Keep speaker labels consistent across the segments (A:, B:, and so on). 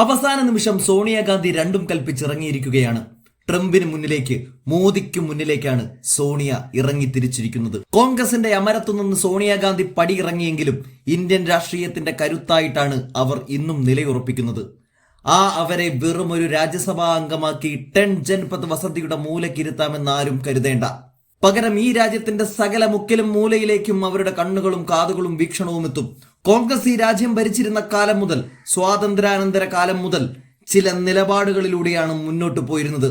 A: അവസാന നിമിഷം സോണിയാഗാന്ധി രണ്ടും കൽപ്പിച്ചിറങ്ങിയിരിക്കുകയാണ്. ട്രംപിന് മുന്നിലേക്ക് മോദിക്ക് മുന്നിലേക്കാണ് സോണിയ ഇറങ്ങി തിരിച്ചിരിക്കുന്നത് കോൺഗ്രസിന്റെ അമരത്തു നിന്ന് സോണിയാഗാന്ധി പടിയിറങ്ങിയെങ്കിലും ഇന്ത്യൻ രാഷ്ട്രീയത്തിന്റെ കരുത്തായിട്ടാണ് അവർ ഇന്നും നിലയുറപ്പിക്കുന്നത്. ആ അവരെ വെറും ഒരു രാജ്യസഭാ അംഗമാക്കി ടെൻ ജൻപത് വസതിയുടെ മൂലക്കിരുത്താമെന്ന് ആരും കരുതേണ്ട. പകരം ഈ രാജ്യത്തിന്റെ സകല മുക്കിലും മൂലയിലേക്കും അവരുടെ കണ്ണുകളും കാതുകളും വീക്ഷണവും എത്തും. കോൺഗ്രസ് ഈ രാജ്യം ഭരിച്ചിരുന്ന കാലം മുതൽ സ്വാതന്ത്ര്യാനന്തര കാലം മുതൽ ചില നിലപാടുകളിലൂടെയാണ് മുന്നോട്ട് പോയിരുന്നത്.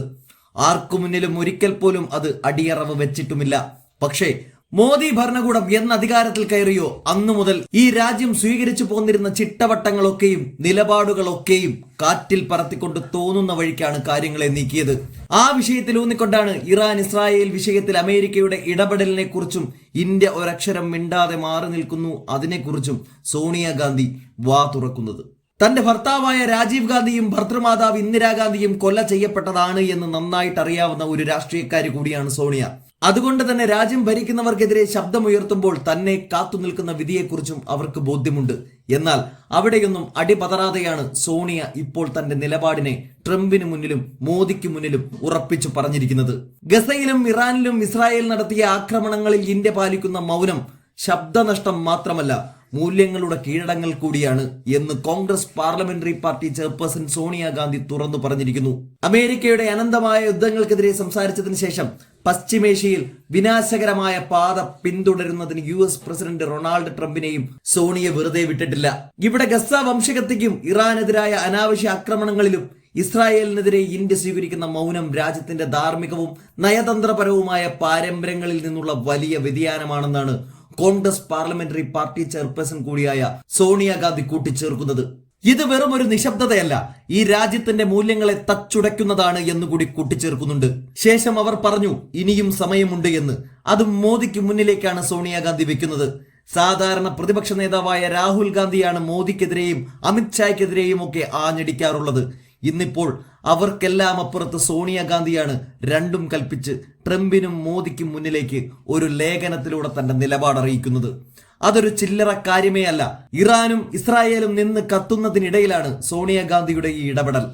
A: ആർക്കു മുന്നിലും ഒരിക്കൽ പോലും അത് അടിയറവ് വെച്ചിട്ടുമില്ല. പക്ഷേ മോദി ഭരണകൂടം എന്ന അധികാരത്തിൽ കയറിയോ അന്നു മുതൽ ഈ രാജ്യം സ്വീകരിച്ചു പോന്നിരുന്ന ചിട്ടവട്ടങ്ങളൊക്കെയും നിലപാടുകളൊക്കെയും കാറ്റിൽ പറത്തിക്കൊണ്ട് തോന്നുന്ന വഴിക്കാണ് കാര്യങ്ങളെ നീക്കിയത്. ആ വിഷയത്തിൽ ഊന്നിക്കൊണ്ടാണ് ഇറാൻ ഇസ്രായേൽ വിഷയത്തിൽ അമേരിക്കയുടെ ഇടപെടലിനെ കുറിച്ചും ഇന്ത്യ ഒരക്ഷരം മിണ്ടാതെ മാറി നിൽക്കുന്നു. അതിനെക്കുറിച്ചും സോണിയാഗാന്ധി വാ തുറക്കുന്നത്. തന്റെ ഭർത്താവായ രാജീവ് ഗാന്ധിയും ഭർത്തൃമാതാവ് ഇന്ദിരാഗാന്ധിയും കൊല ചെയ്യപ്പെട്ടതാണ് എന്ന് നന്നായിട്ട് അറിയാവുന്ന ഒരു രാഷ്ട്രീയക്കാരി കൂടിയാണ് സോണിയ. അതുകൊണ്ട് തന്നെ രാജ്യം ഭരിക്കുന്നവർക്കെതിരെ ശബ്ദമുയർത്തുമ്പോൾ തന്നെ കാത്തു നിൽക്കുന്ന വിധിയെക്കുറിച്ചും അവർക്ക് ബോധ്യമുണ്ട്. എന്നാൽ അവിടെയൊന്നും അടിപതറാതെയാണ് സോണിയ ഇപ്പോൾ തന്റെ നിലപാടിനെ ട്രംപിന് മുന്നിലും മോദിക്ക് മുന്നിലും ഉറപ്പിച്ചു പറഞ്ഞിരിക്കുന്നത്. ഗസയിലും ഇറാനിലും ഇസ്രായേൽ നടത്തിയ ആക്രമണങ്ങളിൽ ഇന്ത്യ പാലിക്കുന്ന മൗനം ശബ്ദനഷ്ടം മാത്രമല്ല മൂല്യങ്ങളുടെ കീഴടങ്ങൽ കൂടിയാണ് എന്ന് Congress parliamentary party chairperson Sonia Gandhi തുറന്നു പറഞ്ഞിരിക്കുന്നു. അമേരിക്കയുടെ അനന്തമായ യുദ്ധങ്ങൾക്കെതിരെ സംസാരിച്ചതിന് ശേഷം പശ്ചിമേഷ്യയിൽ വിനാശകരമായ പാത പിന്തുടരുന്നതിന് യു എസ് പ്രസിഡന്റ് റൊണാൾഡ് ട്രംപിനെയും സോണിയ വെറുതെ വിട്ടിട്ടില്ല. ഇവിടെ ഗസ വംശകത്തിക്കും ഇറാനെതിരായ അനാവശ്യ ആക്രമണങ്ങളിലും ഇസ്രായേലിനെതിരെ ഇന്ത്യ സ്വീകരിക്കുന്ന മൗനം രാജ്യത്തിന്റെ ധാർമ്മികവും നയതന്ത്രപരവുമായ പാരമ്പര്യങ്ങളിൽ നിന്നുള്ള വലിയ വ്യതിയാനമാണെന്നാണ് കോൺഗ്രസ് പാർലമെന്ററി പാർട്ടി ചെയർപേഴ്സൺ കൂടിയായ സോണിയാഗാന്ധി കൂട്ടിച്ചേർക്കുന്നത്. ഇത് വെറും ഒരു നിശബ്ദതയല്ല. ഈ രാജ്യത്തിന്റെ മൂല്യങ്ങളെ തച്ചുടയ്ക്കുന്നതാണ് എന്നുകൂടി കൂട്ടിച്ചേർക്കുന്നുണ്ട്. ശേഷം അവർ പറഞ്ഞു ഇനിയും സമയമുണ്ട് എന്ന്. അതും മോദിക്ക് മുന്നിലേക്കാണ് സോണിയാഗാന്ധി വെക്കുന്നത്. സാധാരണ പ്രതിപക്ഷ നേതാവായ രാഹുൽ ഗാന്ധിയാണ് മോദിക്കെതിരെയും അമിത്ഷായ്ക്കെതിരെയും ഒക്കെ ആഞ്ഞടിക്കാറുള്ളത്. ഇന്നിപ്പോൾ അവർക്കെല്ലാം അപ്പുറത്ത് സോണിയാഗാന്ധിയാണ് രണ്ടും കൽപ്പിച്ച് ട്രംപിനും മോദിക്കും മുന്നിലേക്ക് ഒരു ലേഖനത്തിലൂടെ തന്റെ നിലപാടറിയിക്കുന്നത് അതൊരു ചില്ലറ കാര്യമേ അല്ല ഇറാനും ഇസ്രായേലും നിന്ന് കത്തുന്നതിനിടയിലാണ് സോണിയാഗാന്ധിയുടെ ഈ ഇടപെടൽ.